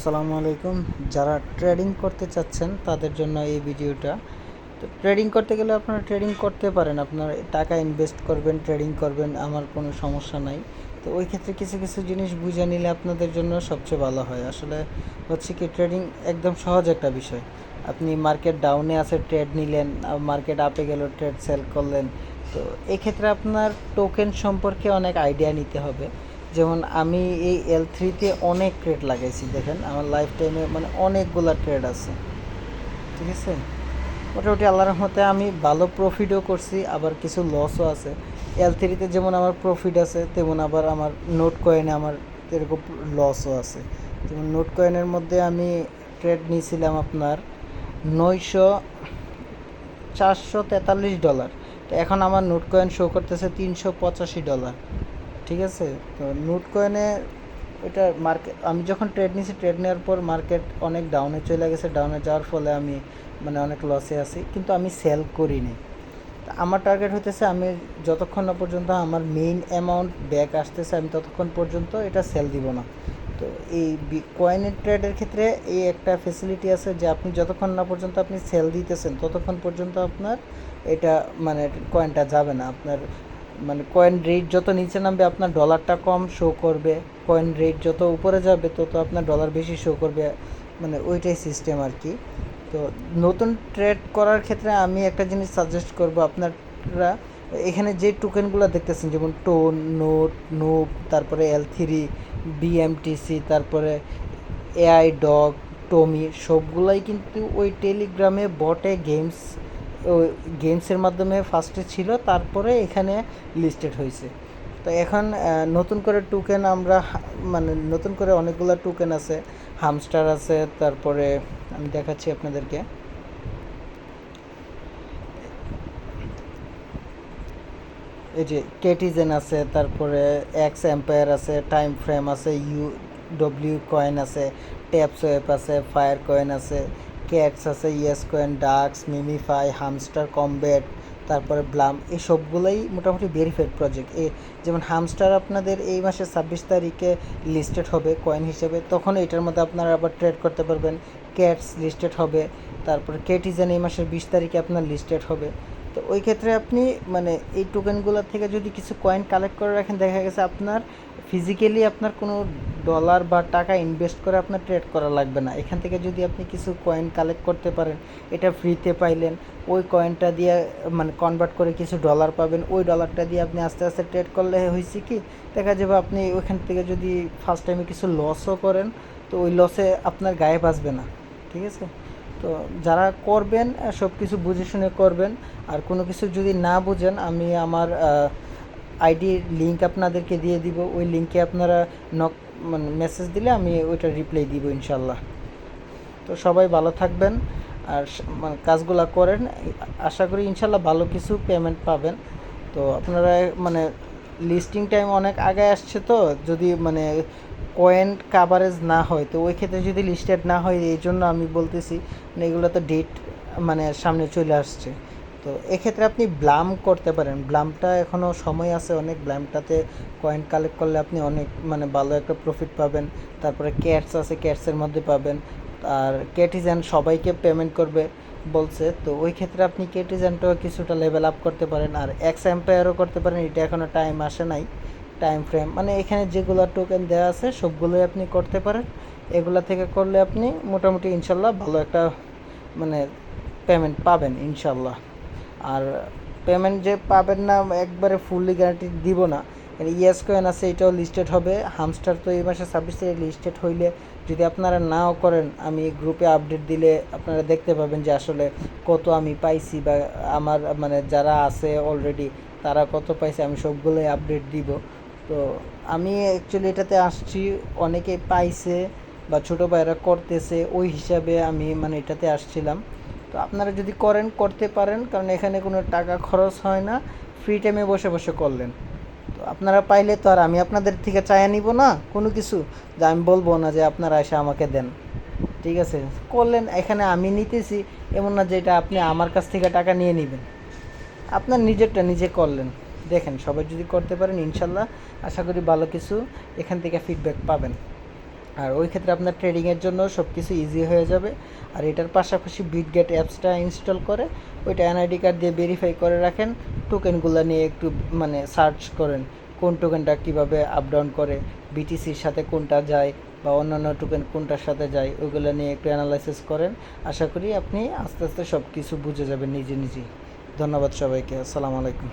আসসালামু আলাইকুম। যারা ট্রেডিং করতে চাচ্ছেন, তাদের জন্য এই ভিডিওটা। তো ট্রেডিং করতে গেলে আপনারা ট্রেডিং করতে পারেন। আপনার টাকা ইনভেস্ট করবেন ট্রেডিং করবেন, আমার কোনো সমস্যা নাই। তো ওই ক্ষেত্রে কিছু কিছু জিনিস বুঝে নিলে আপনাদের জন্য সবচেয়ে ভালো হয়। আসলে হচ্ছে কি ট্রেডিং একদম সহজ একটা বিষয়। আপনি মার্কেট ডাউনে আছে ট্রেড নিলেন মার্কেট আপে গেল ট্রেড সেল করলেন। তো এক্ষেত্রে আপনার টোকেন সম্পর্কে অনেক আইডিয়া নিতে হবে। যেমন আমি এই এল থ্রিতে অনেক ট্রেড লাগাইছি, দেখেন, আমার লাইফ টাইমে মানে অনেকগুলা ট্রেড আছে। ঠিক আছে? মোটামুটি আল্লাহ রহমতে আমি ভালো প্রফিটও করছি, আবার কিছু লসও আছে। এল থ্রিতে যেমন আমার প্রফিট আছে, তেমন আবার আমার নোট কয়েনে আমার এরকম লসও আছে। যেমন নোট কয়েনের মধ্যে আমি ট্রেড নিয়েছিলাম আপনার নয়শো চারশো তেতাল্লিশ ডলার তো এখন আমার নোট কয়েন শো করতেছে তিনশো পঁচাশি ডলার ঠিক আছে? তো নোট কয়েনে এটা মার্কেট আমি যখন ট্রেড নিয়েছি ট্রেড নেওয়ার পর মার্কেট অনেক ডাউনে চলে গেছে। ডাউনে যাওয়ার ফলে আমি মানে অনেক লসে আছি। কিন্তু আমি সেল করিনি। আমার টার্গেট হতেছে আমি যতক্ষণ না পর্যন্ত আমার মেইন অ্যামাউন্ট ব্যাক আসতেছে, আমি ততক্ষণ পর্যন্ত এটা সেল দিব না। তো এই কয়েনের ট্রেডের ক্ষেত্রে এই একটা ফেসিলিটি আছে যে আপনি যতক্ষণ না পর্যন্ত আপনি সেল দিতেছেন, ততক্ষণ পর্যন্ত আপনার এটা মানে কয়েনটা যাবে না। আপনার মানে কয়েন রেট যত নিচে নামবে, আপনার ডলারটা কম শো করবে। কয়েন রেট যত উপরে যাবে, তত আপনার ডলার বেশি শো করবে মানে ওইটাই সিস্টেম আর কি। তো নতুন ট্রেড করার ক্ষেত্রে আমি একটা জিনিস সাজেস্ট করব আপনারা, এখানে যে টোকেনগুলো দেখতেছেন, যেমন টোন নোট নোপ তারপরে এল থ্রি বিএমটিসি তারপরে এআই ডগ টমি সবগুলাই কিন্তু ওই টেলিগ্রামে বটে গেমস গেমসের মাধ্যমে ফার্স্টে ছিল, তারপরে এখানে লিস্টেড হয়েছে। তো এখন নতুন করে টোকেন আমরা মানে নতুন করে অনেকগুলো টোকেন আছে হামস্টার আছে, তারপরে আমি দেখাচ্ছি আপনাদেরকে। এই যে কেটিজেন আছে, তারপরে এক্স এম্পায়ার আছে টাইম ফ্রেম আছে ইউ ডব্লিউ কয়েন আছে ট্যাপস ওয়েপ আছে ফায়ার কয়েন আছে ক্যাটস আছে yes coin ducks MemeFi hamster combat তারপরে ব্লাম এই সবগুলোই মোটামুটি ভেরিফাইড প্রজেক্ট এ যেমন হামস্টার আপনাদের এই মাসের ছাব্বিশ তারিখে লিস্টেড হবে কয়েন হিসেবে, তখন এটার মধ্যে আপনারা আবার ট্রেড করতে পারবেন। ক্যাটস লিস্টেড হবে, তারপর কেটিজেন এই মাসের বিশ তারিখে আপনার লিস্টেড হবে। তো ওই ক্ষেত্রে আপনি মানে এই টোকেনগুলোর থেকে যদি কিছু কয়েন কালেক্ট করে রাখেন, দেখা গেছে আপনার ফিজিক্যালি আপনার কোনো ডলার বা টাকা ইনভেস্ট করে আপনার ট্রেড করা লাগবে না। এখান থেকে যদি আপনি কিছু কয়েন কালেক্ট করতে পারেন, এটা ফ্রিতে পাইলেন, ওই কয়েনটা দিয়ে মানে কনভার্ট করে কিছু ডলার পাবেন, ওই ডলারটা দিয়ে আপনি আস্তে আস্তে ট্রেড করলে হয়েছে কি, দেখা যাবে আপনি ওইখান থেকে যদি ফার্স্ট টাইমে কিছু লসও করেন, তো ওই লসে আপনার গায়ে বাঁচবে না। ঠিক আছে? তো যারা করবেন সব কিছু বুঝে শুনে করবেন। আর কোনো কিছু যদি না বুঝেন, আমি আমার আইডির লিঙ্ক আপনাদেরকে দিয়ে দিব। ওই লিঙ্কে আপনারা নক মানে মেসেজ দিলে আমি ওইটা রিপ্লাই দিব ইনশাল্লাহ তো সবাই ভালো থাকবেন। আর মানে কাজগুলো করেন। আশা করি ইনশাল্লাহ ভালো কিছু পেমেন্ট পাবেন। তো আপনারা মানে লিস্টিং টাইম অনেক আগে আসছে তো, যদি মানে কয়েন কাভারেজ না হয়, তো ওই ক্ষেত্রে যদি লিস্টেড না হয়, এই জন্য আমি বলতেছি মানে এগুলো তো ডেট মানে সামনে চলে আসছে। তো এক্ষেত্রে আপনি ব্লাম করতে পারেন। ব্লামটা এখনও সময় আছে অনেক। ব্লামটাতে কয়েন কালেক্ট করলে আপনি অনেক মানে ভালো একটা প্রফিট পাবেন। তারপরে ক্যাটস আছে ক্যাটসের মধ্যে পাবেন। আর ক্যাটিজেন সবাইকে পেমেন্ট করবে, বলছে। তো ওই ক্ষেত্রে আপনি কেটিজেনটাও কিছুটা লেভেল আপ করতে পারেন। আর এক্স এম্পায়ারও করতে পারেন। এটা এখনও টাইম আসে নাই। টাইম ফ্রেম মানে এখানে যেগুলো টোকেন দেওয়া আছে, সবগুলোই আপনি করতে পারেন। এগুলা থেকে করলে আপনি মোটামুটি ইনশাল্লাহ ভালো একটা মানে পেমেন্ট পাবেন ইনশাল্লাহ। আর পেমেন্ট যে পাবেন না, একবারে ফুললি গ্যারান্টি দিব না। ইয়েস কয়েন আছে, এটাও লিস্টেড হবে। হামস্টার তো এই মাসে ছাব্বিশ তারিখ লিস্টেড হইলে যদি আপনারা নাও করেন, আমি গ্রুপে আপডেট দিলে আপনারা দেখতে পাবেন যে আসলে কত আমি পাইছি বা আমার মানে যারা আছে অলরেডি তারা কত পাইছে, আমি সবগুলোই আপডেট দিব। তো আমি অ্যাকচুয়ালি এটাতে আসছি, অনেকে পাইছে বা ছোটো ভাইরা করতেছে, ওই হিসাবে আমি মানে এটাতে আসছিলাম। তো আপনারা যদি করেন, করতে পারেন, কারণ এখানে কোনো টাকা খরচ হয় না ফ্রি টাইমে বসে বসে করলেন। তো আপনারা পাইলে তো আর আমি আপনাদের থেকে চায়া নিব না, কোনো কিছু। যে আমি বলব না যে আপনারা এসে আমাকে দেন। ঠিক আছে? করলেন, এখানে আমি নিতেছি, এমন না যে এটা আপনি আমার কাছ থেকে টাকা নিয়ে নেবেন। আপনার নিজেরটা নিজে করলেন। দেখেন, সবাই যদি করতে পারেন, ইনশাল্লাহ আশা করি ভালো কিছু এখান থেকে ফিডব্যাক পাবেন। আর ওই ক্ষেত্রে আপনার ট্রেডিংয়ের জন্য সব কিছু ইজি হয়ে যাবে। আর এটার পাশাপাশি বিটগেট অ্যাপসটা ইনস্টল করে ওইটা এনআইডি কার্ড দিয়ে ভেরিফাই করে রাখেন। টোকেনগুলো নিয়ে একটু মানে সার্চ করেন, কোন টোকেনটা কীভাবে আপ ডাউন করে বিটিসির সাথে কোনটা যায় বা অন্যান্য টোকেন কোনটার সাথে যায়, ওইগুলো নিয়ে একটু অ্যানালাইসিস করেন। আশা করি আপনি আস্তে আস্তে সব কিছু বুঝে যাবেন নিজে নিজেই। ধন্যবাদ সবাইকে। আসসালামু আলাইকুম।